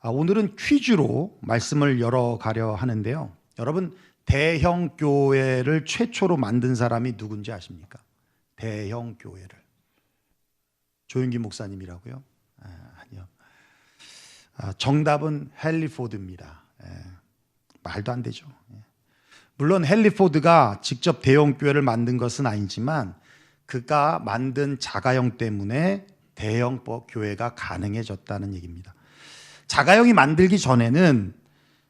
아, 오늘은 퀴즈로 말씀을 열어가려 하는데요. 여러분 대형 교회를 최초로 만든 사람이 누군지 아십니까? 대형 교회를 조윤기 목사님이라고요? 아, 아니요. 아, 정답은 헨리 포드입니다. 예, 말도 안 되죠. 예. 물론 헨리 포드가 직접 대형 교회를 만든 것은 아니지만 그가 만든 자가용 때문에 대형 교회가 가능해졌다는 얘기입니다. 자가용이 만들기 전에는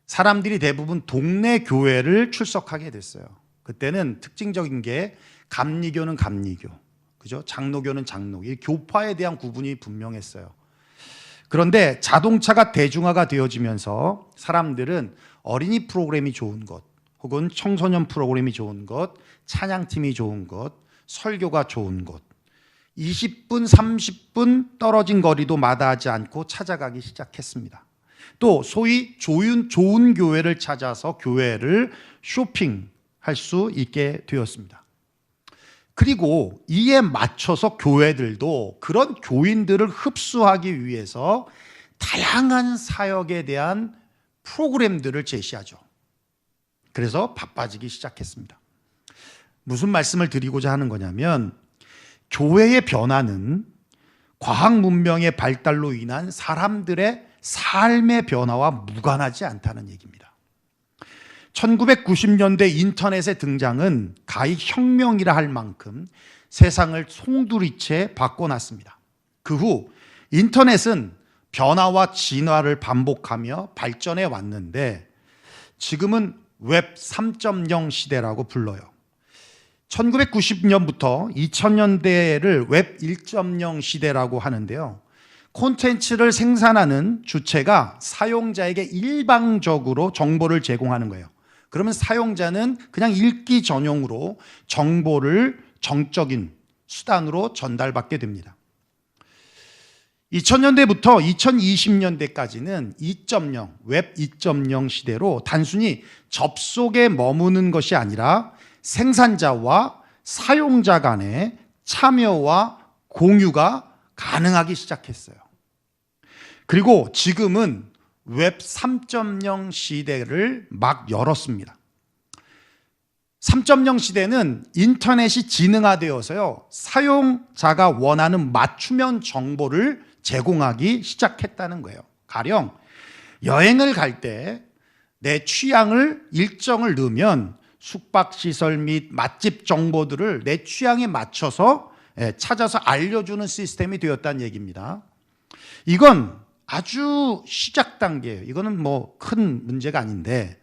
사람들이 대부분 동네 교회를 출석하게 됐어요. 그때는 특징적인 게 감리교는 감리교, 그죠? 장로교는 장로교, 이 교파에 대한 구분이 분명했어요. 그런데 자동차가 대중화가 되어지면서 사람들은 어린이 프로그램이 좋은 것, 혹은 청소년 프로그램이 좋은 것, 찬양팀이 좋은 것, 설교가 좋은 것, 20분, 30분 떨어진 거리도 마다하지 않고 찾아가기 시작했습니다. 또 소위 좋은, 좋은 교회를 찾아서 교회를 쇼핑할 수 있게 되었습니다. 그리고 이에 맞춰서 교회들도 그런 교인들을 흡수하기 위해서 다양한 사역에 대한 프로그램들을 제시하죠. 그래서 바빠지기 시작했습니다. 무슨 말씀을 드리고자 하는 거냐면 교회의 변화는 과학 문명의 발달로 인한 사람들의 삶의 변화와 무관하지 않다는 얘기입니다. 1990년대 인터넷의 등장은 가히 혁명이라 할 만큼 세상을 송두리째 바꿔놨습니다. 그 후 인터넷은 변화와 진화를 반복하며 발전해 왔는데 지금은 웹 3.0 시대라고 불러요. 1990년부터 2000년대를 웹 1.0 시대라고 하는데요. 콘텐츠를 생산하는 주체가 사용자에게 일방적으로 정보를 제공하는 거예요. 그러면 사용자는 그냥 읽기 전용으로 정보를 정적인 수단으로 전달받게 됩니다. 2000년대부터 2020년대까지는 2.0, 웹 2.0 시대로 단순히 접속에 머무는 것이 아니라 생산자와 사용자 간의 참여와 공유가 가능하기 시작했어요. 그리고 지금은 웹 3.0 시대를 막 열었습니다. 3.0 시대는 인터넷이 지능화되어서요, 사용자가 원하는 맞춤형 정보를 제공하기 시작했다는 거예요. 가령 여행을 갈 때 내 취향을 일정을 넣으면 숙박시설 및 맛집 정보들을 내 취향에 맞춰서 예, 찾아서 알려주는 시스템이 되었다는 얘기입니다. 이건 아주 시작 단계예요. 이거는 뭐 큰 문제가 아닌데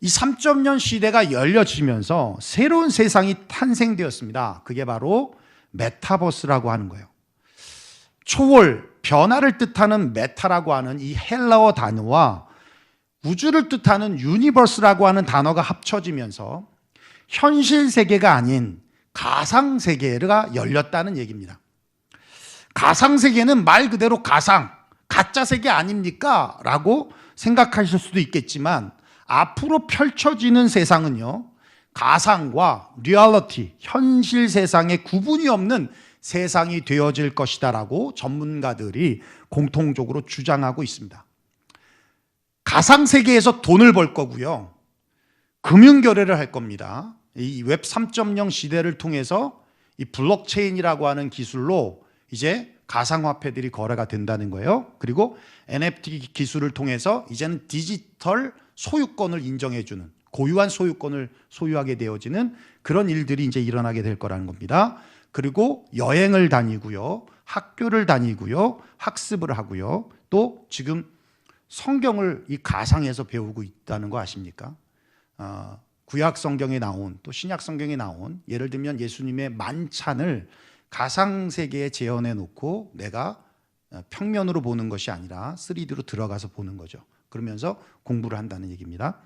이 3.0 시대가 열려지면서 새로운 세상이 탄생되었습니다. 그게 바로 메타버스라고 하는 거예요. 초월, 변화를 뜻하는 메타라고 하는 이 헬라어 단어와 우주를 뜻하는 유니버스라고 하는 단어가 합쳐지면서 현실 세계가 아닌 가상 세계가 열렸다는 얘기입니다. 가상 세계는 말 그대로 가상, 가짜 세계 아닙니까? 라고 생각하실 수도 있겠지만 앞으로 펼쳐지는 세상은요. 가상과 리얼리티, 현실 세상의 구분이 없는 세상이 되어질 것이다라고 전문가들이 공통적으로 주장하고 있습니다. 가상 세계에서 돈을 벌 거고요. 금융 거래를 할 겁니다. 이 웹 3.0 시대를 통해서 이 블록체인이라고 하는 기술로 이제 가상화폐들이 거래가 된다는 거예요. 그리고 NFT 기술을 통해서 이제는 디지털 소유권을 인정해주는 고유한 소유권을 소유하게 되어지는 그런 일들이 이제 일어나게 될 거라는 겁니다. 그리고 여행을 다니고요, 학교를 다니고요, 학습을 하고요, 또 지금 성경을 이 가상에서 배우고 있다는 거 아십니까? 어, 구약 성경에 나온 또 신약 성경에 나온 예를 들면 예수님의 만찬을 가상 세계에 재현해 놓고 내가 평면으로 보는 것이 아니라 3D로 들어가서 보는 거죠. 그러면서 공부를 한다는 얘기입니다.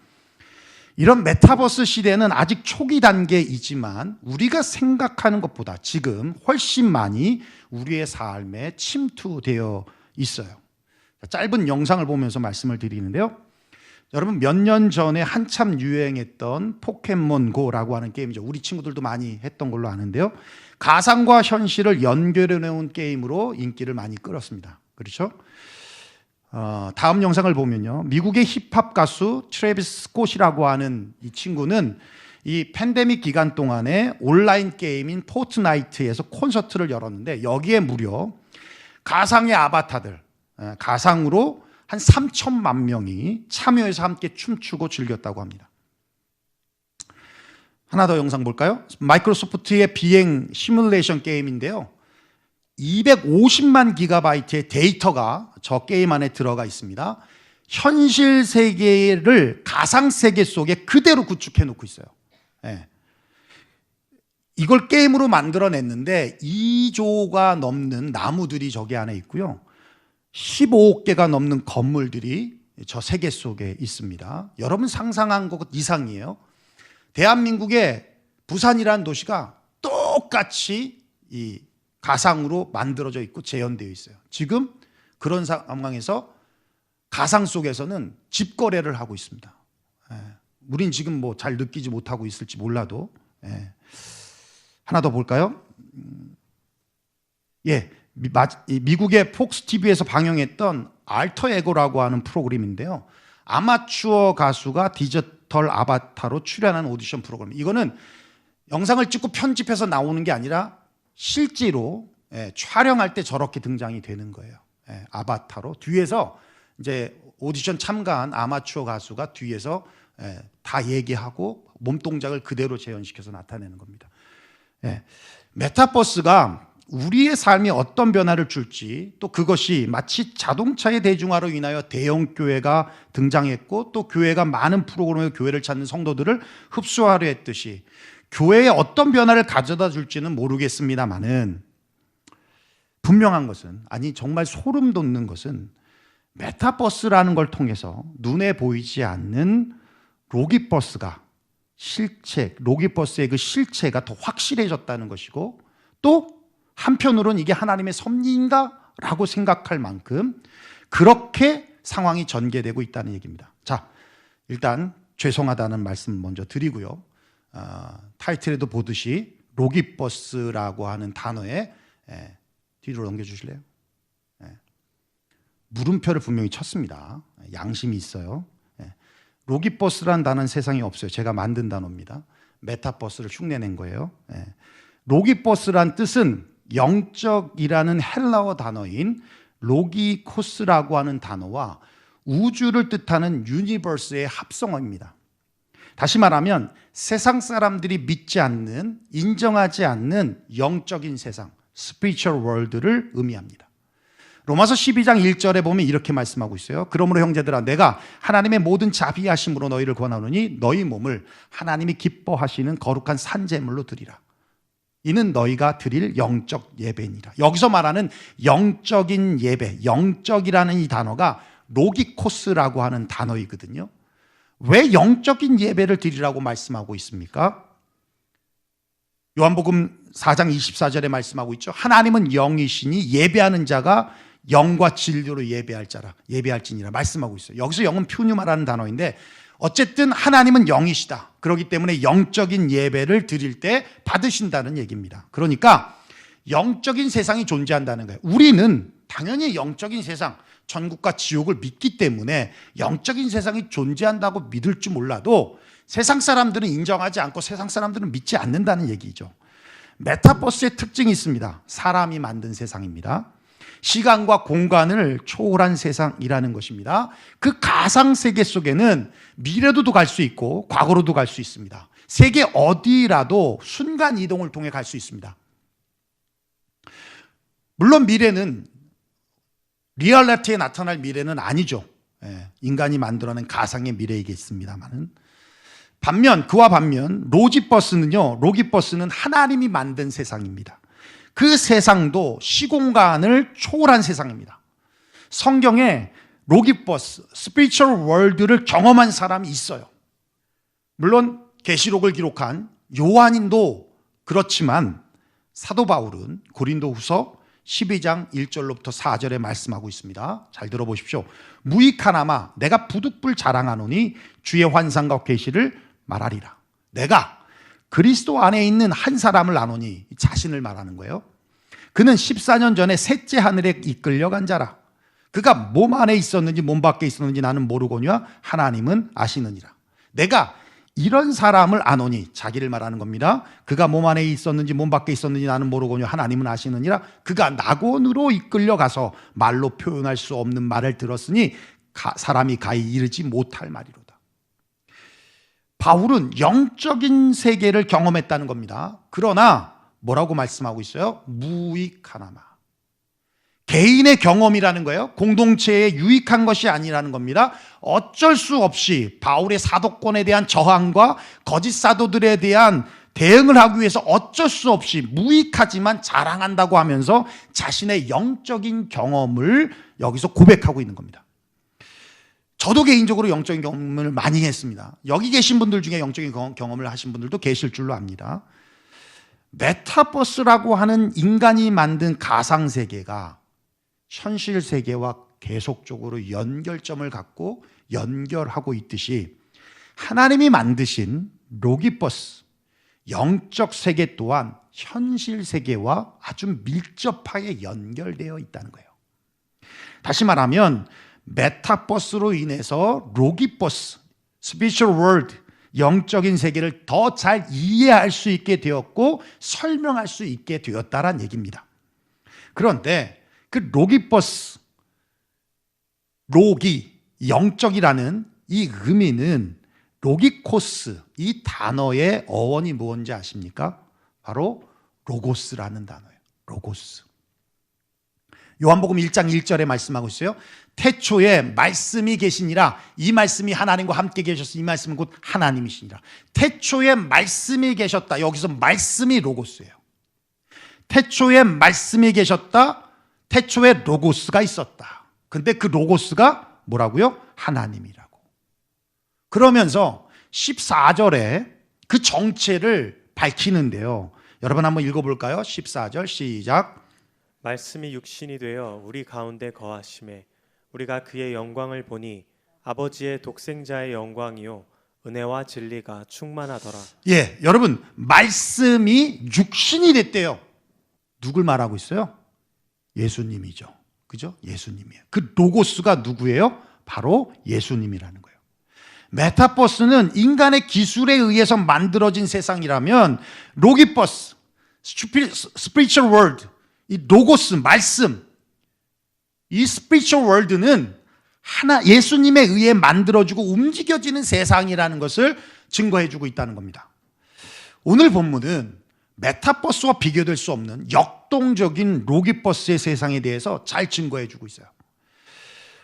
이런 메타버스 시대는 아직 초기 단계이지만 우리가 생각하는 것보다 지금 훨씬 많이 우리의 삶에 침투되어 있어요. 짧은 영상을 보면서 말씀을 드리는데요. 여러분 몇 년 전에 한참 유행했던 포켓몬고라고 하는 게임이죠. 우리 친구들도 많이 했던 걸로 아는데요. 가상과 현실을 연결해 놓은 게임으로 인기를 많이 끌었습니다. 그렇죠? 어, 다음 영상을 보면요. 미국의 힙합 가수 트래비스 스콧이라고 하는 이 친구는 이 팬데믹 기간 동안에 온라인 게임인 포트나이트에서 콘서트를 열었는데 여기에 무려 가상의 아바타들, 에, 가상으로 한 3천만 명이 참여해서 함께 춤추고 즐겼다고 합니다. 하나 더 영상 볼까요? 마이크로소프트의 비행 시뮬레이션 게임인데요. 250만 기가바이트의 데이터가 저 게임 안에 들어가 있습니다. 현실 세계를 가상 세계 속에 그대로 구축해 놓고 있어요. 예. 이걸 게임으로 만들어냈는데 2조가 넘는 나무들이 저기 안에 있고요. 15개가 넘는 건물들이 저 세계 속에 있습니다. 여러분 상상한 것 이상이에요. 대한민국의 부산이라는 도시가 똑같이 이 가상으로 만들어져 있고 재현되어 있어요. 지금 그런 상황에서 가상 속에서는 집 거래를 하고 있습니다. 예. 우린 지금 뭐 잘 느끼지 못하고 있을지 몰라도 예. 하나 더 볼까요? 음, 예, 미국의 폭스 TV에서 방영했던 알터 에고라고 하는 프로그램인데요. 아마추어 가수가 디지털 아바타로 출연하는 오디션 프로그램. 이거는 영상을 찍고 편집해서 나오는 게 아니라 실제로 예, 촬영할 때 저렇게 등장이 되는 거예요. 예, 아바타로 뒤에서 이제 오디션 참가한 아마추어 가수가 뒤에서 예, 다 얘기하고 몸 동작을 그대로 재현시켜서 나타내는 겁니다. 예, 메타버스가 우리의 삶에 어떤 변화를 줄지 또 그것이 마치 자동차의 대중화로 인하여 대형 교회가 등장했고 또 교회가 많은 프로그램의 교회를 찾는 성도들을 흡수하려 했듯이 교회에 어떤 변화를 가져다 줄지는 모르겠습니다만은 분명한 것은 아니 정말 소름 돋는 것은 메타버스라는 걸 통해서 눈에 보이지 않는 로기버스가 실체, 로기버스의 그 실체가 더 확실해졌다는 것이고 또 한편으로는 이게 하나님의 섭리인가? 라고 생각할 만큼 그렇게 상황이 전개되고 있다는 얘기입니다. 자, 일단 죄송하다는 말씀 먼저 드리고요. 어, 타이틀에도 보듯이 로기버스라고 하는 단어에 예, 뒤로 넘겨주실래요? 예. 물음표를 분명히 쳤습니다. 양심이 있어요. 예. 로기버스라는 단어는 세상에 없어요. 제가 만든 단어입니다. 메타버스를 흉내낸 거예요. 예. 로기버스란 뜻은 영적이라는 헬라어 단어인 로기코스라고 하는 단어와 우주를 뜻하는 유니버스의 합성어입니다. 다시 말하면 세상 사람들이 믿지 않는 인정하지 않는 영적인 세상 spiritual world를 의미합니다. 로마서 12장 1절에 보면 이렇게 말씀하고 있어요. 그러므로 형제들아 내가 하나님의 모든 자비하심으로 너희를 권하노니 너희 몸을 하나님이 기뻐하시는 거룩한 산제물로 드리라. 이는 너희가 드릴 영적 예배니라. 여기서 말하는 영적인 예배, 영적이라는 이 단어가 로기코스라고 하는 단어이거든요. 왜 영적인 예배를 드리라고 말씀하고 있습니까? 요한복음 4장 24절에 말씀하고 있죠. 하나님은 영이시니 예배하는 자가 영과 진리로 예배할 자라 예배할지니라 말씀하고 있어요. 여기서 영은 퓨뉴마라는 단어인데 어쨌든 하나님은 영이시다. 그렇기 때문에 영적인 예배를 드릴 때 받으신다는 얘기입니다. 그러니까 영적인 세상이 존재한다는 거예요. 우리는 당연히 영적인 세상, 천국과 지옥을 믿기 때문에 영적인 세상이 존재한다고 믿을 줄 몰라도 세상 사람들은 인정하지 않고 세상 사람들은 믿지 않는다는 얘기죠. 메타버스의 특징이 있습니다. 사람이 만든 세상입니다. 시간과 공간을 초월한 세상이라는 것입니다. 그 가상 세계 속에는 미래로도 갈 수 있고 과거로도 갈 수 있습니다. 세계 어디라도 순간 이동을 통해 갈 수 있습니다. 물론 미래는 리얼리티에 나타날 미래는 아니죠. 예, 인간이 만들어낸 가상의 미래이겠습니다만은 반면 그와 반면 로지버스는요. 로기버스는 하나님이 만든 세상입니다. 그 세상도 시공간을 초월한 세상입니다. 성경에 로기버스, 스피리추얼 월드를 경험한 사람이 있어요. 물론 계시록을 기록한 요한인도 그렇지만 사도 바울은 고린도후서 12장 1절로부터 4절에 말씀하고 있습니다. 잘 들어보십시오. 무익하나마 내가 부득불 자랑하노니 주의 환상과 계시를 말하리라. 내가 그리스도 안에 있는 한 사람을 아노니 자신을 말하는 거예요. 그는 14년 전에 셋째 하늘에 이끌려간 자라. 그가 몸 안에 있었는지 몸 밖에 있었는지 나는 모르거니와 하나님은 아시느니라. 내가 이런 사람을 아노니 자기를 말하는 겁니다. 그가 몸 안에 있었는지 몸 밖에 있었는지 나는 모르거니와 하나님은 아시느니라. 그가 낙원으로 이끌려 가서 말로 표현할 수 없는 말을 들었으니 가- 사람이 가히 이르지 못할 말이로다. 바울은 영적인 세계를 경험했다는 겁니다. 그러나 뭐라고 말씀하고 있어요? 무익하나마. 개인의 경험이라는 거예요. 공동체에 유익한 것이 아니라는 겁니다. 어쩔 수 없이 바울의 사도권에 대한 저항과 거짓 사도들에 대한 대응을 하기 위해서 어쩔 수 없이 무익하지만 자랑한다고 하면서 자신의 영적인 경험을 여기서 고백하고 있는 겁니다. 저도 개인적으로 영적인 경험을 많이 했습니다. 여기 계신 분들 중에 영적인 경- 경험을 하신 분들도 계실 줄로 압니다. 메타버스라고 하는 인간이 만든 가상 세계가 현실 세계와 계속적으로 연결점을 갖고 연결하고 있듯이 하나님이 만드신 로기버스 영적 세계 또한 현실 세계와 아주 밀접하게 연결되어 있다는 거예요. 다시 말하면 메타버스로 인해서 로기버스 스피셜 월드 영적인 세계를 더 잘 이해할 수 있게 되었고 설명할 수 있게 되었다란 얘기입니다. 그런데 그 로기버스 로기 영적이라는 이 의미는 로기코스 이 단어의 어원이 무엇인지 아십니까? 바로 로고스라는 단어예요. 로고스. 요한복음 1장 1절에 말씀하고 있어요. 태초에 말씀이 계시니라 이 말씀이 하나님과 함께 계셔서 이 말씀은 곧 하나님이시니라. 태초에 말씀이 계셨다. 여기서 말씀이 로고스예요. 태초에 말씀이 계셨다. 태초에 로고스가 있었다. 근데 그 로고스가 뭐라고요? 하나님이라고. 그러면서 14절에 그 정체를 밝히는데요. 여러분 한번 읽어볼까요? 14절 시작. 말씀이 육신이 되어 우리 가운데 거하심에 우리가 그의 영광을 보니 아버지의 독생자의 영광이요 은혜와 진리가 충만하더라. 예, 여러분 말씀이 육신이 됐대요. 누굴 말하고 있어요? 예수님이죠. 그죠? 예수님이에요. 그 로고스가 누구예요? 바로 예수님이라는 거예요. 메타버스는 인간의 기술에 의해서 만들어진 세상이라면 로기버스, 스피리추얼 월드, 이 로고스 말씀, 이 스피리추얼 월드는 하나 예수님에 의해 만들어지고 움직여지는 세상이라는 것을 증거해 주고 있다는 겁니다. 오늘 본문은 메타버스와 비교될 수 없는 역동적인 로기버스의 세상에 대해서 잘 증거해 주고 있어요.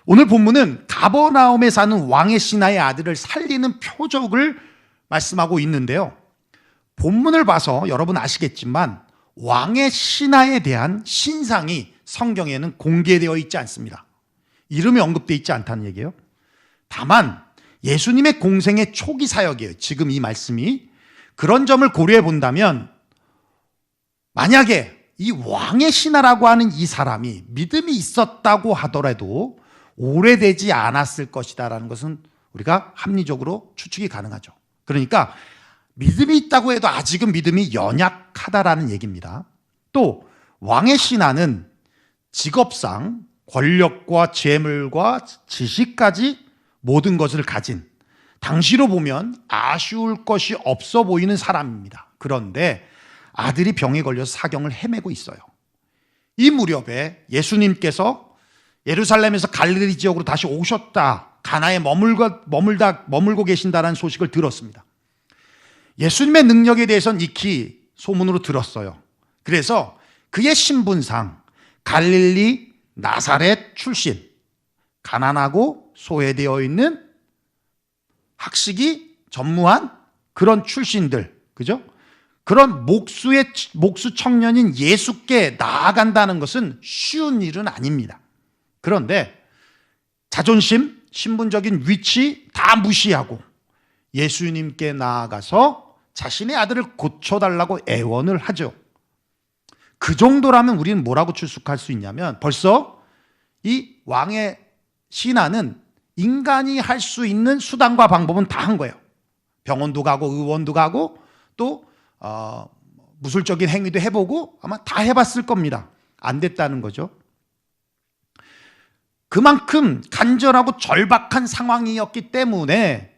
오늘 본문은 가버나움에 사는 왕의 신하의 아들을 살리는 표적을 말씀하고 있는데요. 본문을 봐서 여러분 아시겠지만 왕의 신하에 대한 신상이 성경에는 공개되어 있지 않습니다. 이름이 언급되어 있지 않다는 얘기예요. 다만 예수님의 공생의 초기 사역이에요. 지금 이 말씀이 그런 점을 고려해 본다면 만약에 이 왕의 신하라고 하는 이 사람이 믿음이 있었다고 하더라도 오래되지 않았을 것이다라는 것은 우리가 합리적으로 추측이 가능하죠. 그러니까 믿음이 있다고 해도 아직은 믿음이 연약하다라는 얘기입니다. 또 왕의 신하는 직업상 권력과 재물과 지식까지 모든 것을 가진 당시로 보면 아쉬울 것이 없어 보이는 사람입니다. 그런데 아들이 병에 걸려서 사경을 헤매고 있어요. 이 무렵에 예수님께서 예루살렘에서 갈릴리 지역으로 다시 오셨다. 가나에 머물고, 머물다, 머물고 계신다는 소식을 들었습니다. 예수님의 능력에 대해서는 익히 소문으로 들었어요. 그래서 그의 신분상 갈릴리 나사렛 출신, 가난하고 소외되어 있는 학식이 전무한 그런 출신들, 그죠? 그런 목수의 목수 청년인 예수께 나아간다는 것은 쉬운 일은 아닙니다. 그런데 자존심, 신분적인 위치 다 무시하고 예수님께 나아가서 자신의 아들을 고쳐달라고 애원을 하죠. 그 정도라면 우리는 뭐라고 추측할 수 있냐면 벌써 이 왕의 신하는 인간이 할 수 있는 수단과 방법은 다 한 거예요. 병원도 가고 의원도 가고 또 어, 무술적인 행위도 해보고 아마 다 해봤을 겁니다. 안 됐다는 거죠. 그만큼 간절하고 절박한 상황이었기 때문에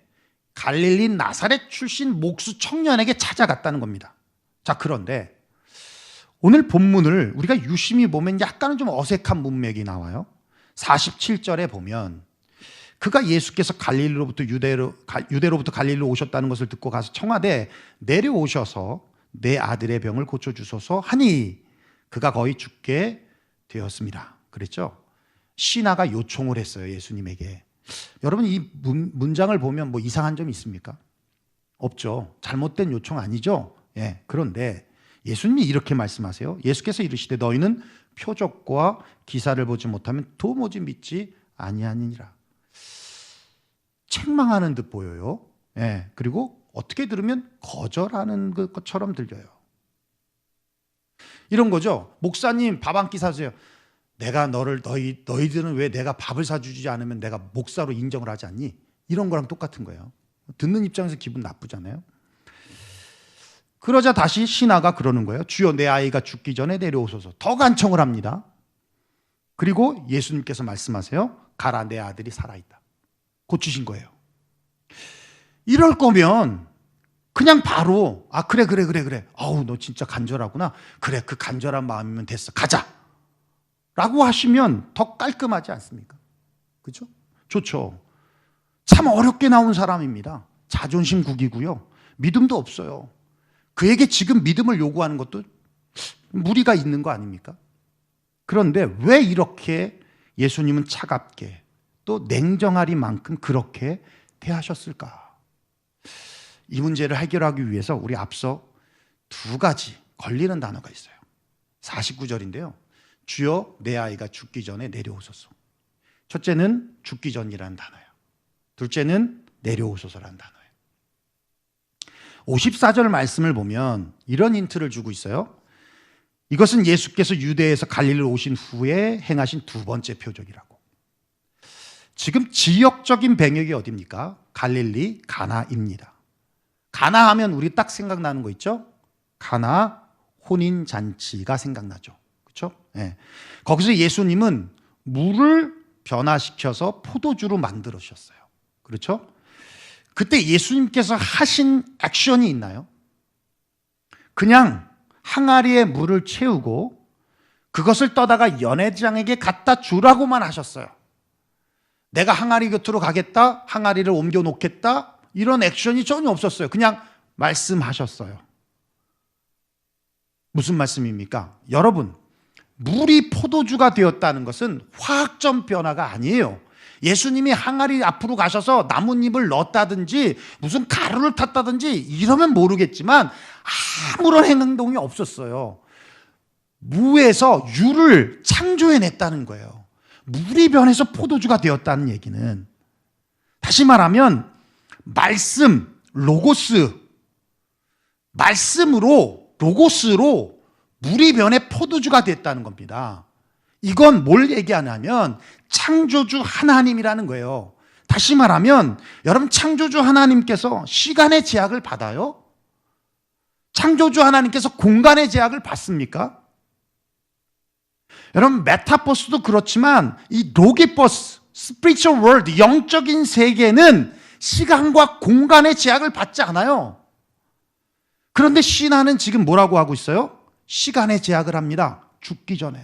갈릴리 나사렛 출신 목수 청년에게 찾아갔다는 겁니다. 자, 그런데 오늘 본문을 우리가 유심히 보면 약간은 좀 어색한 문맥이 나와요. 47절에 보면 그가 예수께서 갈릴리로부터 유대로 가- 유대로부터 갈릴리로 오셨다는 것을 듣고 가서 청하되 내려오셔서 내 아들의 병을 고쳐 주소서 하니 그가 거의 죽게 되었습니다. 그랬죠? 신하가 요청을 했어요, 예수님에게. 여러분 이 문, 문장을 보면 뭐 이상한 점 있습니까? 없죠. 잘못된 요청 아니죠. 예. 그런데 예수님이 이렇게 말씀하세요. 예수께서 이르시되 너희는 표적과 기사를 보지 못하면 도무지 믿지 아니하니라. 책망하는 듯 보여요. 예. 그리고 어떻게 들으면 거절하는 것처럼 들려요. 이런 거죠. 목사님 밥 한 끼 사주세요. 내가 너를 너희 너희들은 왜 내가 밥을 사주지 않으면 내가 목사로 인정을 하지 않니? 이런 거랑 똑같은 거예요. 듣는 입장에서 기분 나쁘잖아요. 그러자 다시 신하가 그러는 거예요. 주여 내 아이가 죽기 전에 내려오소서. 더 간청을 합니다. 그리고 예수님께서 말씀하세요. 가라 내 아들이 살아있다. 고치신 거예요. 이럴 거면 그냥 바로 아 그래 그래 그래 그래. 아우 너 진짜 간절하구나. 그래 그 간절한 마음이면 됐어. 가자. 라고 하시면 더 깔끔하지 않습니까? 그죠? 좋죠. 참 어렵게 나온 사람입니다. 자존심 국이고요. 믿음도 없어요. 그에게 지금 믿음을 요구하는 것도 무리가 있는 거 아닙니까? 그런데 왜 이렇게 예수님은 차갑게 또 냉정하리만큼 그렇게 대하셨을까? 이 문제를 해결하기 위해서 우리 앞서 두 가지 걸리는 단어가 있어요. 49절인데요. 주여 내 아이가 죽기 전에 내려오소서. 첫째는 죽기 전이라는 단어예요. 둘째는 내려오소서라는 단어예요. 54절 말씀을 보면 이런 힌트를 주고 있어요. 이것은 예수께서 유대에서 갈릴리로 오신 후에 행하신 두 번째 표적이라고. 지금 지역적인 배경이 어디입니까? 갈릴리 가나입니다. 가나 하면 우리 딱 생각나는 거 있죠? 가나 혼인 잔치가 생각나죠. 그렇죠? 예. 거기서 예수님은 물을 변화시켜서 포도주로 만들으셨어요. 그렇죠? 그때 예수님께서 하신 액션이 있나요? 그냥 항아리에 물을 채우고 그것을 떠다가 연회장에게 갖다 주라고만 하셨어요. 내가 항아리 곁으로 가겠다, 항아리를 옮겨 놓겠다, 이런 액션이 전혀 없었어요. 그냥 말씀하셨어요. 무슨 말씀입니까? 여러분, 물이 포도주가 되었다는 것은 화학적 변화가 아니에요. 예수님이 항아리 앞으로 가셔서 나뭇잎을 넣었다든지 무슨 가루를 탔다든지 이러면 모르겠지만 아무런 행동이 없었어요. 무에서 유를 창조해냈다는 거예요. 물이 변해서 포도주가 되었다는 얘기는 다시 말하면 말씀, 로고스, 말씀으로, 로고스로 물이 변해 포도주가 됐다는 겁니다. 이건 뭘 얘기하냐면 창조주 하나님이라는 거예요. 다시 말하면 여러분 창조주 하나님께서 시간의 제약을 받아요? 창조주 하나님께서 공간의 제약을 받습니까? 여러분 메타버스도 그렇지만 이 로기버스, 스피리추얼 월드, 영적인 세계는 시간과 공간의 제약을 받지 않아요. 그런데 신화는 지금 뭐라고 하고 있어요? 시간의 제약을 합니다. 죽기 전에.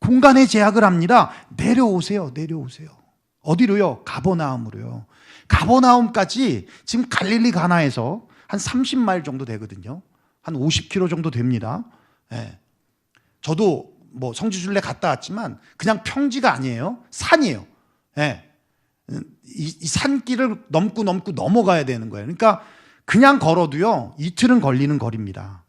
공간의 제약을 합니다. 내려오세요. 내려오세요. 어디로요? 가버나움으로요. 가버나움까지 지금 갈릴리 가나에서 한 30마일 정도 되거든요. 한 50km 정도 됩니다. 예. 저도 뭐 성지순례 갔다 왔지만 그냥 평지가 아니에요. 산이에요. 예. 이, 이 산길을 넘고 넘고 넘어가야 되는 거예요. 그러니까 그냥 걸어도요, 이틀은 걸리는 거리입니다.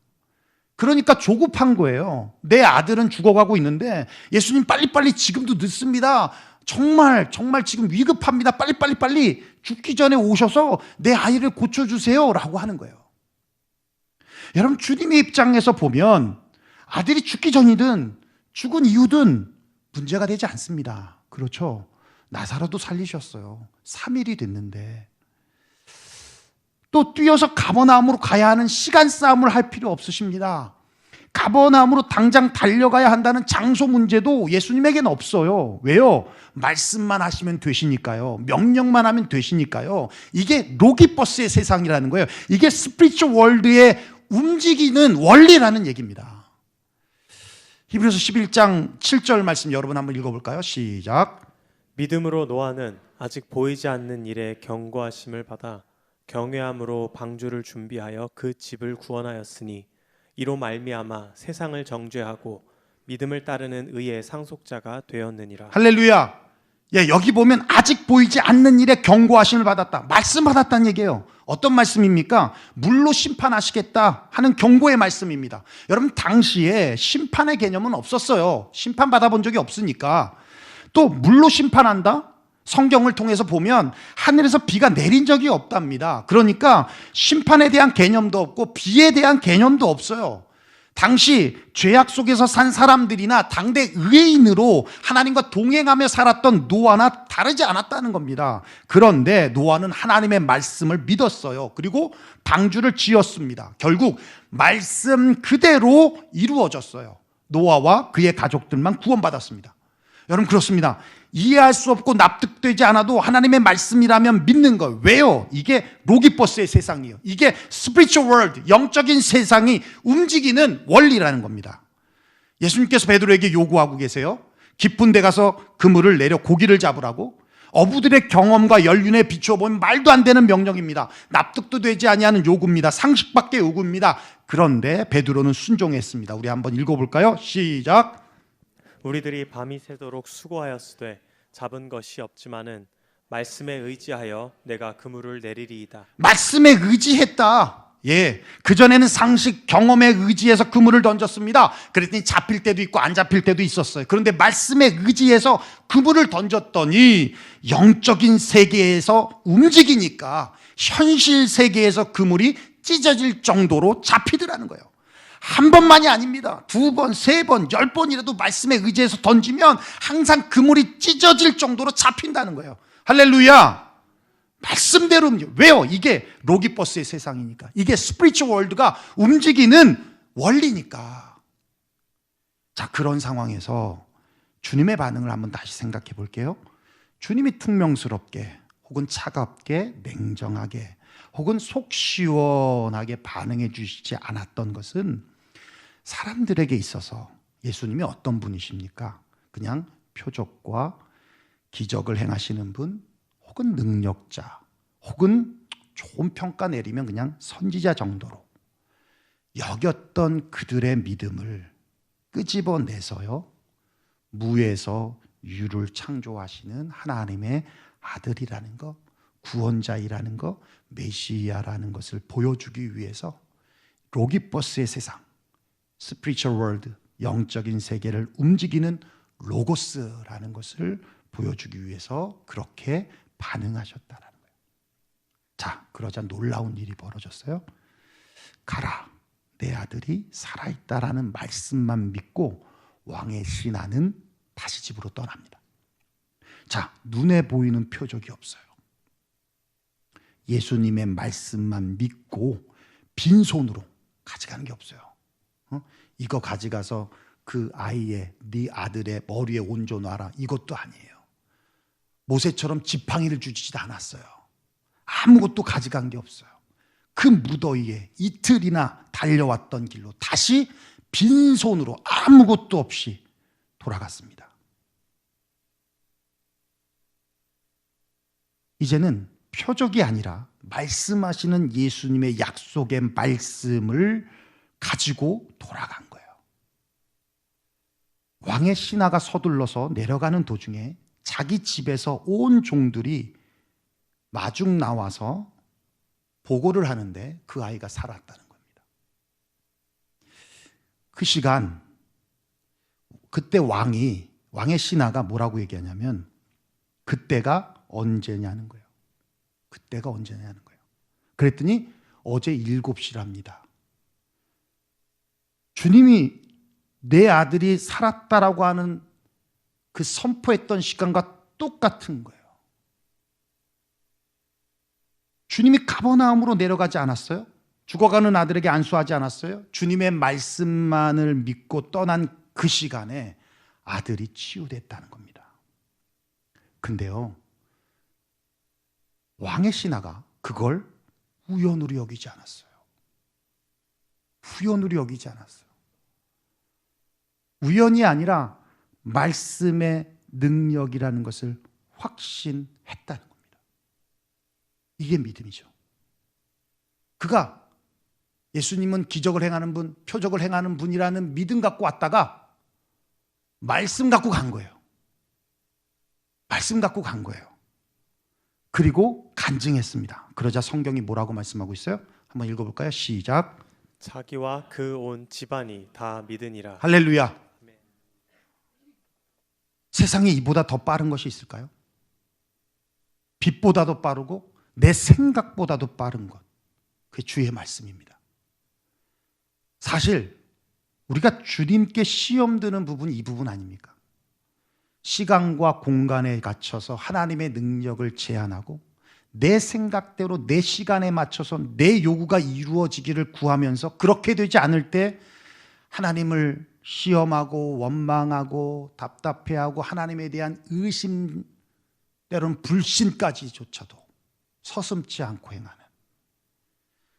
그러니까 조급한 거예요. 내 아들은 죽어가고 있는데 예수님 빨리빨리 지금도 늦습니다. 정말 정말 지금 위급합니다. 빨리빨리 빨리 죽기 전에 오셔서 내 아이를 고쳐 주세요라고 하는 거예요. 여러분 주님의 입장에서 보면 아들이 죽기 전이든 죽은 이유든 문제가 되지 않습니다. 그렇죠. 나사로도 살리셨어요. 3일이 됐는데 또 뛰어서 가버나움으로 가야 하는 시간 싸움을 할 필요 없으십니다. 가버나움으로 당장 달려가야 한다는 장소 문제도 예수님에게는 없어요. 왜요? 말씀만 하시면 되시니까요. 명령만 하면 되시니까요. 이게 로기버스의 세상이라는 거예요. 이게 스피리추 월드의 움직이는 원리라는 얘기입니다. 히브리서 11장 7절 말씀 여러분 한번 읽어볼까요? 시작. 믿음으로 노아는 아직 보이지 않는 일에 경고하심을 받아 경외함으로 방주를 준비하여 그 집을 구원하였으니 이로 말미암아 세상을 정죄하고 믿음을 따르는 의의 상속자가 되었느니라. 할렐루야. 예, 여기 보면 아직 보이지 않는 일에 경고하심을 받았다. 말씀 받았다는 얘기예요. 어떤 말씀입니까? 물로 심판하시겠다 하는 경고의 말씀입니다. 여러분, 당시에 심판의 개념은 없었어요. 심판 받아본 적이 없으니까. 또 물로 심판한다? 성경을 통해서 보면 하늘에서 비가 내린 적이 없답니다. 그러니까 심판에 대한 개념도 없고 비에 대한 개념도 없어요. 당시 죄악 속에서 산 사람들이나 당대 의인으로 하나님과 동행하며 살았던 노아나 다르지 않았다는 겁니다. 그런데 노아는 하나님의 말씀을 믿었어요. 그리고 방주를 지었습니다. 결국 말씀 그대로 이루어졌어요. 노아와 그의 가족들만 구원받았습니다. 여러분 그렇습니다. 이해할 수 없고 납득되지 않아도 하나님의 말씀이라면 믿는 거. 왜요? 이게 로기버스의 세상이에요. 이게 월드, 영적인 세상이 움직이는 원리라는 겁니다. 예수님께서 베드로에게 요구하고 계세요. 깊은 데 가서 그물을 내려 고기를 잡으라고. 어부들의 경험과 연륜에 비추어 보면 말도 안 되는 명령입니다. 납득도 되지 아니하는 요구입니다. 상식밖의 요구입니다. 그런데 베드로는 순종했습니다. 우리 한번 읽어볼까요? 시작. 우리들이 밤이 새도록 수고하였으되 잡은 것이 없지만은 말씀에 의지하여 내가 그물을 내리리이다. 말씀에 의지했다. 예. 그전에는 상식, 경험에 의지해서 그물을 던졌습니다. 그랬더니 잡힐 때도 있고 안 잡힐 때도 있었어요. 그런데 말씀에 의지해서 그물을 던졌더니 영적인 세계에서 움직이니까 현실 세계에서 그물이 찢어질 정도로 잡히더라는 거예요. 한 번만이 아닙니다. 두 번, 세 번, 열 번이라도 말씀에 의지해서 던지면 항상 그물이 찢어질 정도로 잡힌다는 거예요. 할렐루야! 말씀대로 움직여. 왜요? 이게 로기버스의 세상이니까. 이게 스피리추 월드가 움직이는 원리니까. 자, 그런 상황에서 주님의 반응을 한번 다시 생각해 볼게요. 주님이 퉁명스럽게 혹은 차갑게 냉정하게 혹은 속 시원하게 반응해 주시지 않았던 것은 사람들에게 있어서 예수님이 어떤 분이십니까? 그냥 표적과 기적을 행하시는 분, 혹은 능력자, 혹은 좋은 평가 내리면 그냥 선지자 정도로 여겼던 그들의 믿음을 끄집어내서요, 무에서 유를 창조하시는 하나님의 아들이라는 것, 구원자이라는 것, 메시아라는 것을 보여주기 위해서 로기버스의 세상, 스피리추얼 월드, 영적인 세계를 움직이는 로고스라는 것을 보여주기 위해서 그렇게 반응하셨다라는 거예요. 자, 그러자 놀라운 일이 벌어졌어요. 가라. 내 아들이 살아있다라는 말씀만 믿고 왕의 신하는 다시 집으로 떠납니다. 자, 눈에 보이는 표적이 없어요. 예수님의 말씀만 믿고 빈손으로 가져가는 게 없어요. 어? 이거 가져가서 그 아이의 네 아들의 머리에 얹어 놔라. 이것도 아니에요. 모세처럼 지팡이를 주지도 않았어요. 아무것도 가져간 게 없어요. 그 무더위에 이틀이나 달려왔던 길로 다시 빈손으로 아무것도 없이 돌아갔습니다. 이제는 표적이 아니라 말씀하시는 예수님의 약속의 말씀을 가지고 돌아간 거예요. 왕의 신하가 서둘러서 내려가는 도중에 자기 집에서 온 종들이 마중 나와서 보고를 하는데 그 아이가 살았다는 겁니다. 그 시간 그때 왕이 왕의 신하가 뭐라고 얘기하냐면 그때가 언제냐는 거예요. 그때가 언제냐는 거예요. 그랬더니 어제 7시랍니다. 주님이 내 아들이 살았다라고 하는 그 선포했던 시간과 똑같은 거예요. 주님이 가버나움으로 내려가지 않았어요? 죽어가는 아들에게 안수하지 않았어요? 주님의 말씀만을 믿고 떠난 그 시간에 아들이 치유됐다는 겁니다. 근데요, 왕의 신하가 그걸 우연으로 여기지 않았어요. 우연으로 여기지 않았어요. 우연이 아니라 말씀의 능력이라는 것을 확신했다는 겁니다. 이게 믿음이죠. 그가 예수님은 기적을 행하는 분, 표적을 행하는 분이라는 믿음 갖고 왔다가 말씀 갖고 간 거예요. 말씀 갖고 간 거예요. 그리고 간증했습니다. 그러자 성경이 뭐라고 말씀하고 있어요? 한번 읽어볼까요? 시작. 자기와 그 온 집안이 다 믿으니라. 할렐루야. 세상에 이보다 더 빠른 것이 있을까요? 빛보다도 빠르고 내 생각보다도 빠른 것. 그게 주의 말씀입니다. 사실 우리가 주님께 시험 드는 부분이 이 부분 아닙니까? 시간과 공간에 갇혀서 하나님의 능력을 제한하고 내 생각대로 내 시간에 맞춰서 내 요구가 이루어지기를 구하면서 그렇게 되지 않을 때 하나님을 시험하고 원망하고 답답해하고 하나님에 대한 의심 때로는 불신까지조차도 서슴지 않고 행하는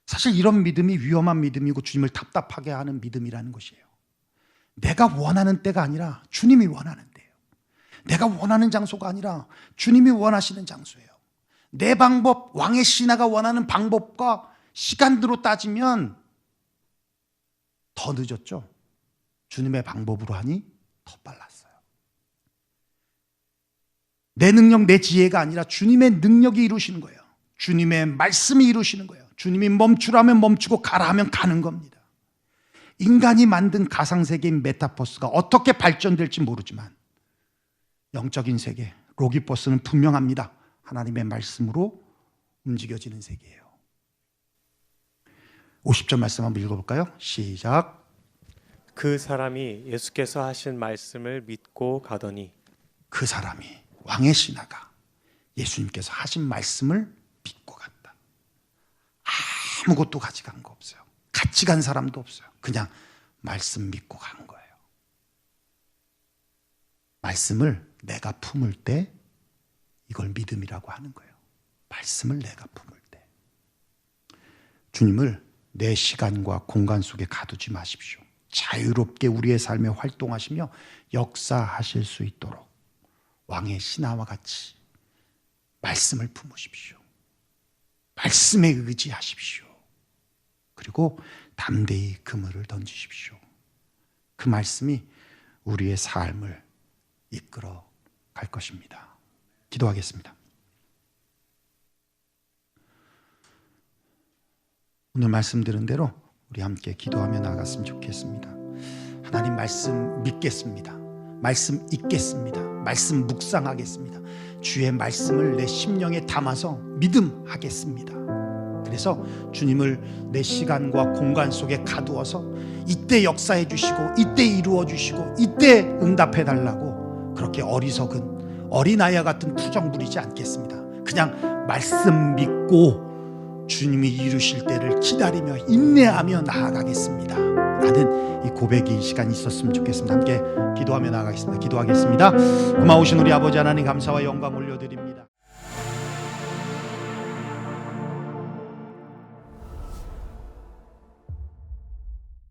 사실 이런 믿음이 위험한 믿음이고 주님을 답답하게 하는 믿음이라는 것이에요. 내가 원하는 때가 아니라 주님이 원하는 때예요. 내가 원하는 장소가 아니라 주님이 원하시는 장소예요. 내 방법, 왕의 신하가 원하는 방법과 시간으로 따지면 더 늦었죠. 주님의 방법으로 하니 더 빨랐어요. 내 능력, 내 지혜가 아니라 주님의 능력이 이루시는 거예요. 주님의 말씀이 이루시는 거예요. 주님이 멈추라면 멈추고 가라 하면 가는 겁니다. 인간이 만든 가상세계인 메타버스가 어떻게 발전될지 모르지만 영적인 세계, 로기버스는 분명합니다. 하나님의 말씀으로 움직여지는 세계예요. 50절 말씀 한번 읽어볼까요? 시작. 그 사람이 예수께서 하신 말씀을 믿고 가더니 그 사람이 왕의 신하가 예수님께서 하신 말씀을 믿고 갔다. 아무것도 가져간 거 없어요. 같이 간 사람도 없어요. 그냥 말씀 믿고 간 거예요. 말씀을 내가 품을 때 이걸 믿음이라고 하는 거예요. 말씀을 내가 품을 때. 주님을 내 시간과 공간 속에 가두지 마십시오. 자유롭게 우리의 삶에 활동하시며 역사하실 수 있도록 왕의 신하와 같이 말씀을 품으십시오. 말씀에 의지하십시오. 그리고 담대히 그물을 던지십시오. 그 말씀이 우리의 삶을 이끌어 갈 것입니다. 기도하겠습니다. 오늘 말씀드린 대로 우리 함께 기도하며 나갔으면 좋겠습니다. 하나님 말씀 믿겠습니다. 말씀 읽겠습니다. 말씀 묵상하겠습니다. 주의 말씀을 내 심령에 담아서 믿음하겠습니다. 그래서 주님을 내 시간과 공간 속에 가두어서 이때 역사해 주시고 이때 이루어 주시고 이때 응답해 달라고 그렇게 어리석은 어린아이와 같은 투정 부리지 않겠습니다. 그냥 말씀 믿고 주님이 이루실 때를 기다리며 인내하며 나아가겠습니다. 라는 이 고백이 이 시간 있었으면 좋겠습니다. 함께 기도하며 나아가겠습니다. 기도하겠습니다. 고마우신 우리 아버지 하나님 감사와 영광 올려드립니다.